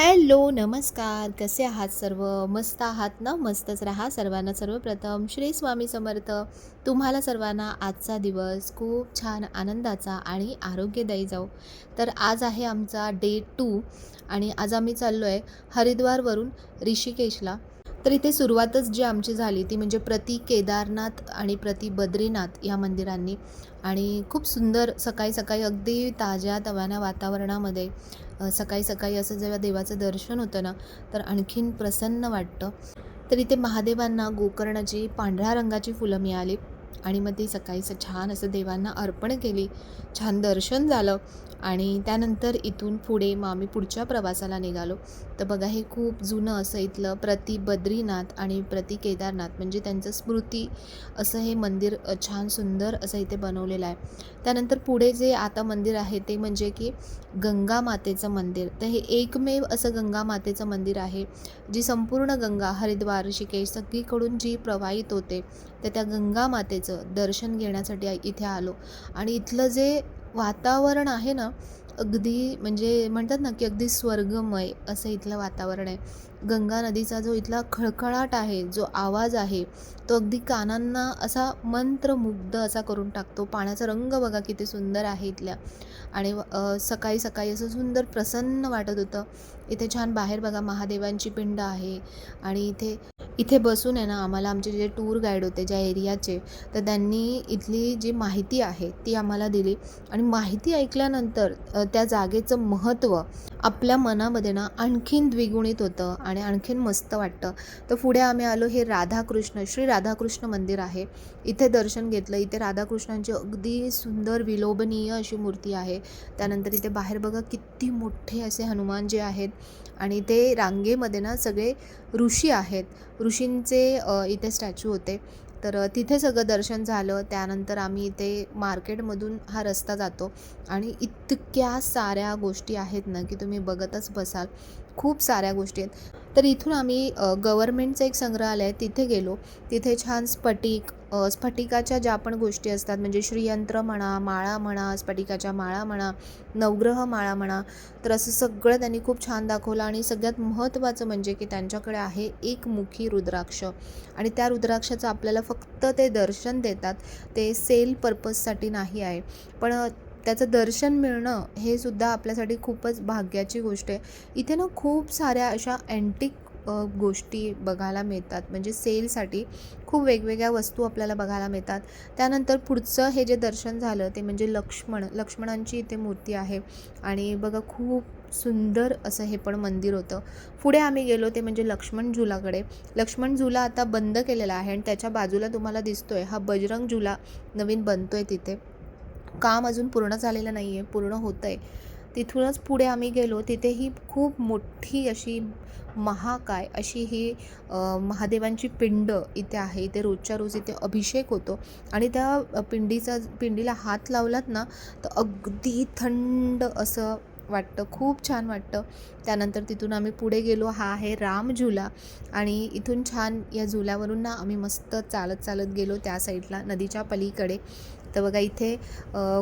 Hello नमस्कार. कसे आहात सर्व? मस्त आहात ना? मस्तच राहा सर्वांना. सर्वप्रथम श्री स्वामी समर्थ. तुम्हाला सर्वांना आजचा दिवस खूप छान आनंदाचा आणि आरोग्यदायी जाऊ तर आज आहे आमचा डे टू आणि आज आम्ही चाललो आहे हरिद्वारवरून ऋषिकेशला. तर इथे सुरुवातच जी आमची झाली ती म्हणजे प्रति केदारनाथ आणि प्रति बद्रीनाथ या मंदिरांनी. आणि खूप सुंदर सकाळी सकाळी अगदी ताज्या तव्याना वातावरणामध्ये सकाळी सकाळी असं जेव्हा देवाचं दर्शन होतं ना तर आणखीन प्रसन्न वाटतं. तर इथे महादेवांना गोकर्णाची पांढऱ्या रंगाची फुलं मिळाली. आणि मग ती सकाळी छान असं देवांना अर्पण केली. छान दर्शन झालं. आणि त्यानंतर इथून पुढे मग आम्ही पुढच्या प्रवासाला निघालो. तर बघा हे खूप जुनं असं इथलं प्रति बद्रीनाथ आणि प्रति केदारनाथ म्हणजे त्यांचं स्मृती असं हे मंदिर छान सुंदर असं इथे बनवलेलं आहे. त्यानंतर पुढे जे आता मंदिर आहे ते म्हणजे की गंगा मातेचं मंदिर. तर हे एकमेव असं गंगा मातेचं मंदिर आहे जी संपूर्ण गंगा हरिद्वार ऋषिकेश सगळीकडून जी प्रवाहित होते. तर त्या गंगा मातेचं दर्शन घेण्यासाठी इथे आलो. आणि इथलं जे वातावरण आहे ना अगदी म्हणजे म्हणतात ना की अगदी स्वर्गमय असं इथलं वातावरण आहे. गंगा नदीचा जो इथला खळखळाट आहे जो आवाज आहे तो अगदी कानांना असा मंत्रमुग्ध असा करून टाकतो. पाण्याचा रंग बघा किती सुंदर आहे इथल्या. आणि सकाळी सकाळी असं सुंदर प्रसन्न वाटत होतं. इथे छान बाहेर बघा महादेवांची पिंड आहे. आणि इथे इथे बसून आहे ना आम्हाला आमचे जे टूर गाईड होते ज्या एरियाचे तर त्यांनी इथली जी माहिती आहे ती आम्हाला दिली. आणि माहिती ऐकल्यानंतर त्या जागेचं महत्त्व आपल्या मनामध्ये ना आणखीन द्विगुणित होतं. आणि आणखीन मस्त वाटतं. तर पुढे आम्ही आलो हे राधाकृष्ण श्री राधाकृष्ण मंदिर आहे. इथे दर्शन घेतलं. इथे राधाकृष्णांची अगदी सुंदर विलोभनीय अशी मूर्ती आहे. त्यानंतर इथे बाहेर बघा किती मोठे असे हनुमान जे आहेत. आणि ते रांगेमध्ये ना सगळे ऋषी आहेत. ऋषींचे इथे स्टॅच्यू होते. तर तिथे सगळं दर्शन झालं. त्यानंतर आम्ही इथे मार्केटमधून हा रस्ता जातो आणि इतक्या साऱ्या गोष्टी आहेत ना की तुम्ही बघतच बसाल. खूप साऱ्या गोष्टी आहेत. तर इथून आम्ही गव्हर्मेंटचं एक संग्रहालय तिथे गेलो. तिथे छान स्फटिक स्फटिकाच्या ज्या पण गोष्टी असतात म्हणजे श्रीयंत्र म्हणा माळा म्हणा स्फटिकाच्या माळा म्हणा नवग्रह माळा म्हणा तर असं सगळं त्यांनी खूप छान दाखवलं. आणि सगळ्यात महत्त्वाचं म्हणजे की त्यांच्याकडे आहे एक मुखी रुद्राक्ष. आणि त्या रुद्राक्षाचं आपल्याला फक्त ते दर्शन देतात ते सेल पर्पजसाठी नाही आहे. पण त्याचं दर्शन मिळणं हे सुद्धा आपल्यासाठी खूपच भाग्याची गोष्ट आहे. इथे ना खूप साऱ्या अशा अँटिक गोष्टी बघायला मिळतात. म्हणजे सेलसाठी खूप वेगवेगळ्या वस्तू आपल्याला बघायला मिळतात. त्यानंतर पुढचं हे जे दर्शन झालं ते म्हणजे लक्ष्मण लक्ष्मणांची इथे मूर्ती आहे. आणि बघा खूप सुंदर असं हे पण मंदिर होतं. पुढे आम्ही गेलो ते म्हणजे लक्ष्मण झुलाकडे. लक्ष्मण झुला आता बंद केलेला आहे आणि त्याच्या बाजूला तुम्हाला दिसतोय हा बजरंग झुला नवीन बनतोय तिथे. काम अजून पूर्ण झालेलं नाही आहे पूर्ण होतं आहे तिथूनच पुढे आम्ही गेलो. तिथेही खूप मोठी अशी महाकाय अशी ही महादेवांची पिंड इथे आहे. इथे रोजच्या रोज इथे अभिषेक होतो. आणि त्या पिंडीचा पिंडीला हात लावलात ना तर अगदी थंड असं वाटतं खूप छान वाटतं. त्यानंतर तिथून आम्ही पुढे गेलो हा आहे राम झुला. आणि इथून छान या झुल्यावरून ना आम्ही मस्त चालत चालत गेलो त्या साईडला नदीच्या पलीकडे. तर बघा इथे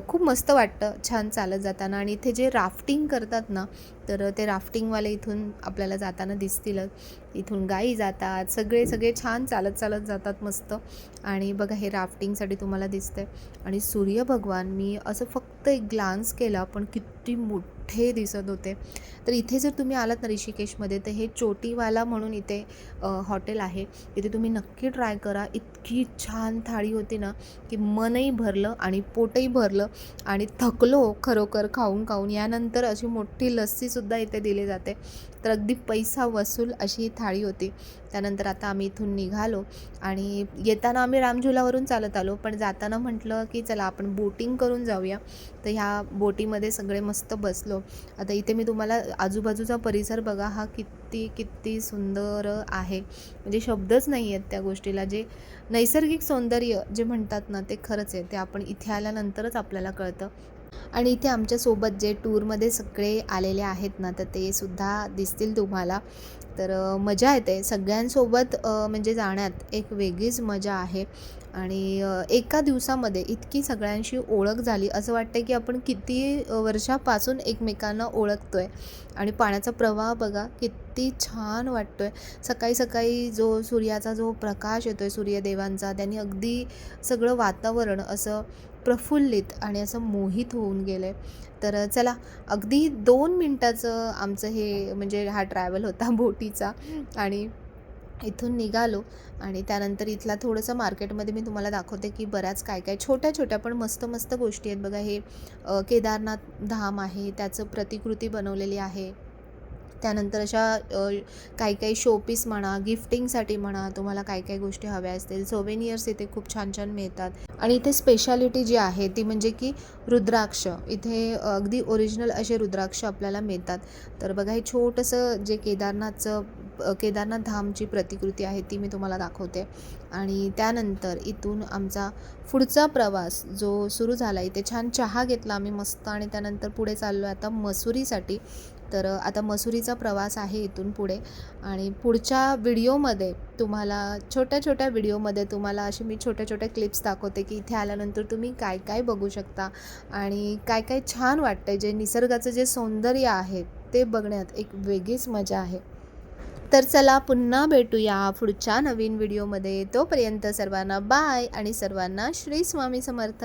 खूप मस्त वाटतं छान चालत जाताना. आणि इथे जे राफ्टिंग करतात ना तर ते राफ्टिंगवाले इथून आपल्याला जाताना दिसतीलच इथून गाई जातात सगळे सगळे छान चालत चालत जातात मस्त. आणि बघा हे राफ्टिंगसाठी तुम्हाला दिसतंय. आणि सूर्य भगवान मी असं फक्त एक ग्लान्स केला पण किती मोठं दिसत होते. तर इथे जर तुम्ही आलात ना ऋषिकेशमध्ये तर हे चोटीवाला म्हणून इथे हॉटेल आहे. इथे तुम्ही नक्की ट्राय करा. इतकी छान थाळी होती ना की मनही भरलं आणि पोटही भरलं आणि थकलो खरोखर खाऊन खाऊन. यानंतर अशी मोठी लस्सीसुद्धा इथे दिली जाते. तर अगदी पैसा वसूल अशी ही थाळी होती. त्यानंतर आता आम्ही इथून निघालो आणि येताना आम्ही रामझुलावरून चालत आलो. पण जाताना म्हटलं की चला आपण बोटिंग करून जाऊया. तर ह्या बोटीमध्ये सगळे मस्त बसलो. आता इथे मी तुम्हाला आजूबाजूचा परिसर बघा हा किती किती सुंदर आहे. म्हणजे शब्दच नाही आहेत त्या गोष्टीला. जे नैसर्गिक सौंदर्य जे म्हणतात ना ते खरंच आहे. ते आपण इथे आल्यानंतरच आपल्याला कळतं. आणि इथे आमच्यासोबत जे टूरमध्ये सगळे आलेले आहेत ना तर ते सुद्धा दिसतील तुम्हाला. तर मजा येते. सगळ्यांसोबत म्हणजे जाण्यात एक वेगळीच मजा आहे. आणि एका दिवसामध्ये इतकी सगळ्यांशी ओळख झाली असं वाटतं की आपण किती वर्षापासून एकमेकांना ओळखतो आहे आणि पाण्याचा प्रवाह बघा किती छान वाटतो आहे सकाळी सकाळी जो सूर्याचा जो प्रकाश येतो आहे सूर्यदेवांचा त्यांनी अगदी सगळं वातावरण असं प्रफुल्लित आणि असं मोहित होऊन गेलं आहे तर चला अगदी दोन मिनटाचं आमचं हे म्हणजे हा ट्रॅव्हल होता बोटीचा आणि इथून निघालो आणि त्यानंतर इथला थोडंसं मार्केटमध्ये मी तुम्हाला दाखवते की बऱ्याच काय काय छोट्या छोट्या पण मस्त मस्त गोष्टी आहेत. बघा हे केदारनाथ धाम आहे त्याचं प्रतिकृती बनवलेली आहे. त्यानंतर अशा काही काही शोपीस म्हणा गिफ्टिंगसाठी म्हणा तुम्हाला काही काही गोष्टी हव्या असतील. सोवेनियर्स इथे खूप छान छान मिळतात. आणि इथे स्पेशालिटी जी आहे ती म्हणजे की रुद्राक्ष. इथे अगदी ओरिजिनल असे रुद्राक्ष आपल्याला मिळतात. तर बघा हे छोटंसं जे केदारनाथचं केदारनाथ धामची प्रतिकृती आहे ती मी तुम्हाला दाखवते. आणि त्यानंतर इथून आमचा पुढचा प्रवास जो सुरू झाला इथे छान चहा घेतला आम्ही मस्त आणि त्यानंतर पुढे चाललो आहे आता मसुरीसाठी. तर आता मसुरीचा प्रवास आहे इथून पुढे. आणि पुढच्या व्हिडिओमध्ये तुम्हाला छोट्या छोट्या व्हिडिओमध्ये तुम्हाला असे मी छोट्या छोट्या क्लिप्स दाखवते की इथे आल्यानंतर तुम्ही काय काय बघू शकता. आणि काय काय छान वाटतं जे निसर्गाचं जे सौंदर्य आहे ते बघण्यात एक वेगळीच मजा आहे. तर चला पुन्हा भेटूया पुढच्या नवीन व्हिडिओमध्ये तोपर्यंत सर्वांना बाय आणि सर्वांना श्री स्वामी समर्थ.